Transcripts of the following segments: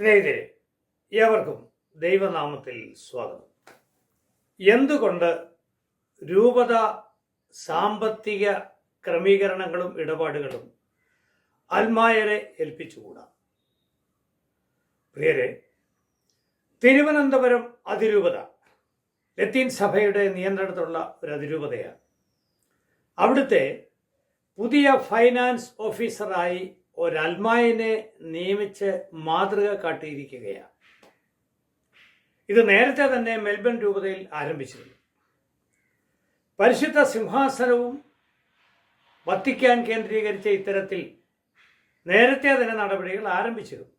സ്നേഹിതരെ ഏവർക്കും ദൈവനാമത്തിൽ സ്വാഗതം. എന്തുകൊണ്ട് രൂപത സാമ്പത്തിക ക്രമീകരണങ്ങളും ഇടപാടുകളും അൽമായരെ ഏൽപ്പിച്ചുകൂടാ? പ്രിയരെ തിരുവനന്തപുരം അതിരൂപത ലത്തീൻ സഭയുടെ നിയന്ത്രണത്തിലുള്ള ഒരു അതിരൂപതയാണ്. അവിടുത്തെ പുതിയ ഫൈനാൻസ് ഓഫീസറായി ഒരൽമായനെ നിയമിച്ച് മാതൃക കാട്ടിയിരിക്കുകയാണ്. ഇത് നേരത്തെ തന്നെ മെൽബൺ രൂപതയിൽ ആരംഭിച്ചിരുന്നു. പരിശുദ്ധ സിംഹാസനവും വത്തിക്കാൻ കേന്ദ്രീകരിച്ച ഇത്തരത്തിൽ നേരത്തെ തന്നെ നടപടികൾ ആരംഭിച്ചിരുന്നു.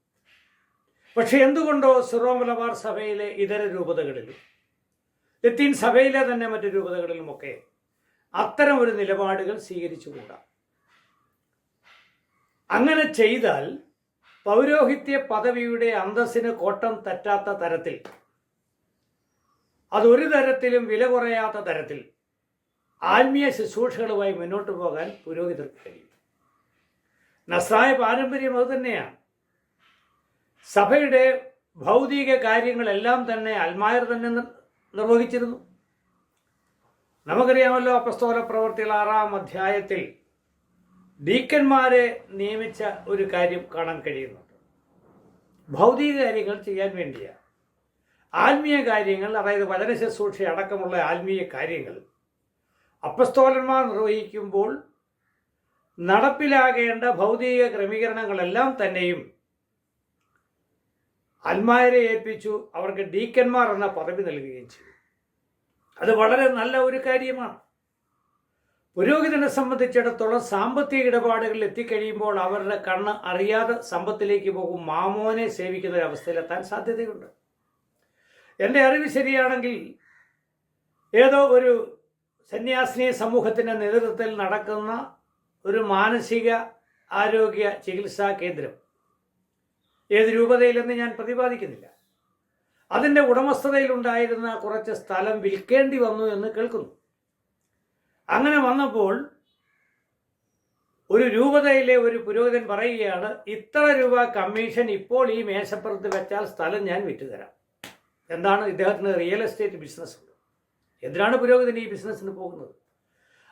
പക്ഷെ എന്തുകൊണ്ടോ സിറോ മലബാർ സഭയിലെ ഇതര രൂപതകളിലും ലത്തീൻ സഭയിലെ തന്നെ മറ്റു രൂപതകളിലുമൊക്കെ അത്തരം ഒരു നിലപാടുകൾ സ്വീകരിച്ചുകൂടാ? അങ്ങനെ ചെയ്താൽ പൗരോഹിത്യ പദവിയുടെ അന്തസ്സിന് കോട്ടം തട്ടാത്ത തരത്തിൽ അതൊരു തരത്തിലും വില കുറയാത്ത തരത്തിൽ ആത്മീയ ശുശ്രൂഷകളുമായി മുന്നോട്ട് പോകാൻ പുരോഹിതർക്ക് കഴിയും. നസ്രായ പാരമ്പര്യം അത് തന്നെയാണ് സഭയുടെ ഭൗതിക കാര്യങ്ങളെല്ലാം തന്നെ അൽമായർ തന്നെ നിർവഹിച്ചിരുന്നു. നമുക്കറിയാമല്ലോ അപസ്തോല പ്രവർത്തികൾ ആറാം അധ്യായത്തിൽ ഡീക്കന്മാരെ നിയമിച്ച ഒരു കാര്യം കാണാൻ കഴിയുന്നുണ്ട്. ഭൗതിക കാര്യങ്ങൾ ചെയ്യാൻ വേണ്ടിയാണ് ആത്മീയ കാര്യങ്ങൾ അതായത് വചന ശുശ്രൂഷ അടക്കമുള്ള ആത്മീയ കാര്യങ്ങൾ അപ്പസ്തോലന്മാർ നിർവഹിക്കുമ്പോൾ നടപ്പിലാകേണ്ട ഭൗതിക ക്രമീകരണങ്ങളെല്ലാം തന്നെയും അൽമാരെ ഏൽപ്പിച്ചു അവർക്ക് ഡീക്കന്മാർ എന്ന പദവി നൽകുകയും ചെയ്തു. അത് വളരെ നല്ല ഒരു കാര്യമാണ്. പുരോഹിതനെ സംബന്ധിച്ചിടത്തോളം സാമ്പത്തിക ഇടപാടുകളിൽ എത്തിക്കഴിയുമ്പോൾ അവരുടെ കണ്ണ് അറിയാതെ സമ്പത്തിലേക്ക് പോകും. മാമോനെ സേവിക്കുന്ന ഒരു സാധ്യതയുണ്ട്. എന്റെ അറിവ് ശരിയാണെങ്കിൽ ഏതോ ഒരു സന്യാസിനി സമൂഹത്തിന്റെ നേതൃത്വത്തിൽ നടക്കുന്ന ഒരു മാനസിക ആരോഗ്യ ചികിത്സാ കേന്ദ്രം. ഏത് രൂപതയിലെന്ന് ഞാൻ പ്രതിപാദിക്കുന്നില്ല. അതിന്റെ ഉടമസ്ഥതയിലുണ്ടായിരുന്ന കുറച്ച് സ്ഥലം വിൽക്കേണ്ടി വന്നു എന്ന് കേൾക്കുന്നു. അങ്ങനെ വന്നപ്പോൾ ഒരു രൂപതയിലെ ഒരു പുരോഹിതൻ പറയുകയാണ് ഇത്ര രൂപ കമ്മീഷൻ ഇപ്പോൾ ഈ മേശപ്പുറത്ത് വെച്ചാൽ സ്ഥലം ഞാൻ വിറ്റുതരാം. എന്താണ് ഇദ്ദേഹത്തിന് റിയൽ എസ്റ്റേറ്റ് ബിസിനസ് ഉണ്ട്? എന്തിനാണ് പുരോഹിതൻ ഈ ബിസിനസ്സിന് പോകുന്നത്?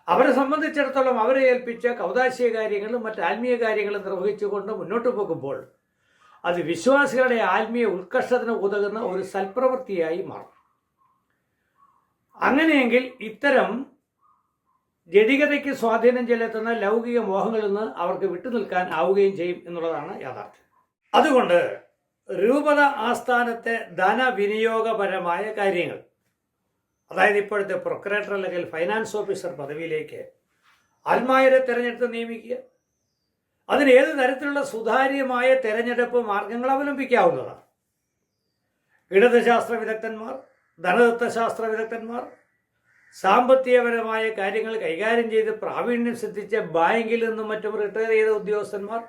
അവരെ സംബന്ധിച്ചിടത്തോളം അവരെ ഏൽപ്പിച്ച കൗതാശിക കാര്യങ്ങളും മറ്റ് ആത്മീയ കാര്യങ്ങളും നിർവഹിച്ചുകൊണ്ട് മുന്നോട്ട് പോകുമ്പോൾ അത് വിശ്വാസികളുടെ ആത്മീയ ഉത്കർഷത്തിന് ഉതകുന്ന ഒരു സൽപ്രവൃത്തിയായി മാറും. അങ്ങനെയെങ്കിൽ ഇത്തരം ജഡികതയ്ക്ക് സ്വാധീനം ചെലുത്തുന്ന ലൗകിക മോഹങ്ങളിൽ നിന്ന് അവർക്ക് വിട്ടുനിൽക്കാൻ ആവുകയും ചെയ്യും എന്നുള്ളതാണ് യാഥാർത്ഥ്യം. അതുകൊണ്ട് രൂപത ആസ്ഥാനത്തെ ധനവിനിയോഗപരമായ കാര്യങ്ങൾ അതായത് ഇപ്പോഴത്തെ പ്രൊക്രേറ്റർ അല്ലെങ്കിൽ ഫൈനാൻസ് ഓഫീസർ പദവിയിലേക്ക് അൽമായരെ തിരഞ്ഞെടുത്ത് നിയമിക്കുക. അതിന് ഏത് തരത്തിലുള്ള സുതാര്യമായ തെരഞ്ഞെടുപ്പ് മാർഗങ്ങൾ അവലംബിക്കാവുന്നതാണ്. ഇടതുശാസ്ത്ര വിദഗ്ധന്മാർ ധനതത്വശാസ്ത്ര വിദഗ്ധന്മാർ സാമ്പത്തികപരമായ കാര്യങ്ങൾ കൈകാര്യം ചെയ്ത് പ്രാവീണ്യം സിദ്ധിച്ച ബാങ്കിൽ നിന്നും മറ്റും റിട്ടയർ ചെയ്ത ഉദ്യോഗസ്ഥന്മാർ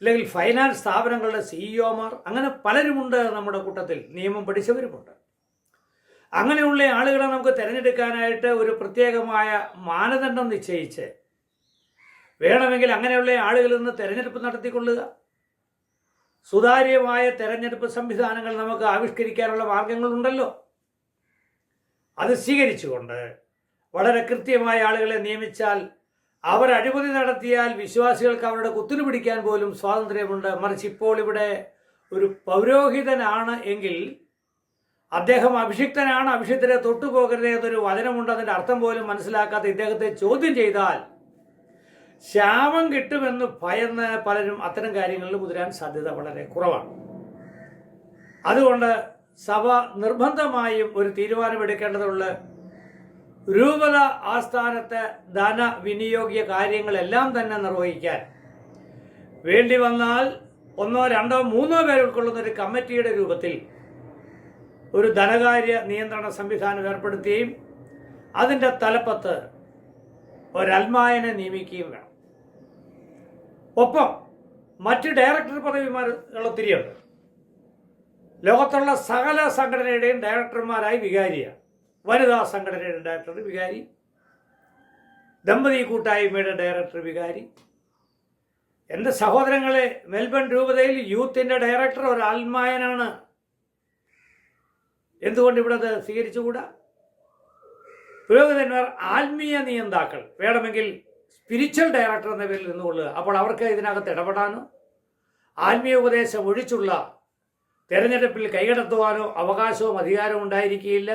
അല്ലെങ്കിൽ ഫൈനാൻസ് സ്ഥാപനങ്ങളുടെ സിഇഒമാർ അങ്ങനെ പലരുമുണ്ട് നമ്മുടെ കൂട്ടത്തിൽ. നിയമം പഠിച്ചവരുമുണ്ട്. അങ്ങനെയുള്ള ആളുകളെ നമുക്ക് തിരഞ്ഞെടുക്കാനായിട്ട് ഒരു പ്രത്യേകമായ മാനദണ്ഡം നിശ്ചയിച്ച് വേണമെങ്കിൽ അങ്ങനെയുള്ള ആളുകളിൽ നിന്ന് തിരഞ്ഞെടുപ്പ് നടത്തിക്കൊള്ളുക. സുതാര്യമായ തെരഞ്ഞെടുപ്പ് സംവിധാനങ്ങൾ നമുക്ക് ആവിഷ്കരിക്കാനുള്ള മാർഗങ്ങളുണ്ടല്ലോ. അത് സ്വീകരിച്ചുകൊണ്ട് വളരെ കൃത്യമായ ആളുകളെ നിയമിച്ചാൽ അവർ അഴിമതി നടത്തിയാൽ വിശ്വാസികൾക്ക് അവരുടെ കുത്തിനു പിടിക്കാൻ പോലും സ്വാതന്ത്ര്യമുണ്ട്. മറിച്ച് ഇപ്പോൾ ഇവിടെ ഒരു പൗരോഹിതനാണ് എങ്കിൽ അദ്ദേഹം അഭിഷിക്തനാണ് അഭിഷിക്തരെ തൊട്ടുപോകരുത് എന്നൊരു വചനമുണ്ട്. അതിന്റെ അർത്ഥം പോലും മനസ്സിലാക്കാത്ത ഇദ്ദേഹത്തെ ചോദ്യം ചെയ്താൽ ശാപം കിട്ടുമെന്ന് ഭയന്ന് പലരും അത്തരം കാര്യങ്ങളിൽ മുതിരാൻ സാധ്യത വളരെ കുറവാണ്. അതുകൊണ്ട് സഭ നിർബന്ധമായും ഒരു തീരുമാനമെടുക്കേണ്ടതുള്ള രൂപത ആസ്ഥാനത്തെ ധന വിനിയോഗിക കാര്യങ്ങളെല്ലാം തന്നെ നിർവഹിക്കാൻ. വേണ്ടി വന്നാൽ ഒന്നോ രണ്ടോ മൂന്നോ പേർ ഉൾക്കൊള്ളുന്ന ഒരു കമ്മിറ്റിയുടെ രൂപത്തിൽ ഒരു ധനകാര്യ നിയന്ത്രണ സംവിധാനം ഏർപ്പെടുത്തുകയും അതിന്റെ തലപ്പത്ത് ഒരൽമായനെ നിയമിക്കുകയും വേണം. ഒപ്പം മറ്റ് ഡയറക്ടർ പദവിമാർ ഒത്തിരിയുണ്ട്. ലോകത്തുള്ള സകല സംഘടനയുടെയും ഡയറക്ടർമാരായി വികാരിയാണ് വനിതാ സംഘടനയുടെ ഡയറക്ടർ വികാരി. ദമ്പതി കൂട്ടായ്മയുടെ ഡയറക്ടർ വികാരി. എന്റെ സഹോദരങ്ങളെ മെൽബൺ രൂപതയിൽ യൂത്തിന്റെ ഡയറക്ടർ ഒരു ആത്മായനാണ് എന്തുകൊണ്ട് ഇവിടെ അത് സ്വീകരിച്ചുകൂടാ? പുരോഹിതന്മാർ ആത്മീയ നിയന്താക്കൾ. വേണമെങ്കിൽ സ്പിരിച്വൽ ഡയറക്ടർ എന്ന പേരിൽ നിന്നുകൊള്ളുക. അപ്പോൾ അവർക്ക് ഇതിനകത്ത് ഇടപെടാനോ? ആത്മീയ ഉപദേശം ഒഴിച്ചുള്ള തെരഞ്ഞെടുപ്പിൽ കൈകടത്തുവാനോ അവകാശവും അധികാരവും ഉണ്ടായിരിക്കുകയില്ല.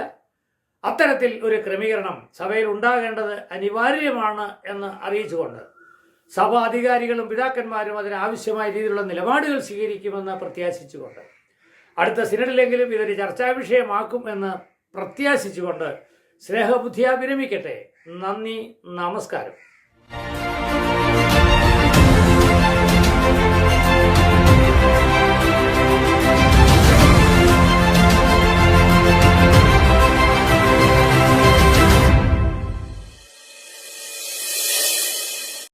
അത്തരത്തിൽ ഒരു ക്രമീകരണം സഭയിൽ ഉണ്ടാകേണ്ടത് അനിവാര്യമാണ് എന്ന് അറിയിച്ചുകൊണ്ട് സഭ അധികാരികളും പിതാക്കന്മാരും അതിനാവശ്യമായ രീതിയിലുള്ള നിലപാടുകൾ സ്വീകരിക്കുമെന്ന് പ്രത്യാശിച്ചുകൊണ്ട് അടുത്ത സിനഡിലെങ്കിലും ഇതൊരു ചർച്ചാ വിഷയമാക്കും എന്ന് പ്രത്യാശിച്ചുകൊണ്ട് സ്നേഹബുദ്ധിയാ വിരമിക്കട്ടെ നന്ദി നമസ്കാരം.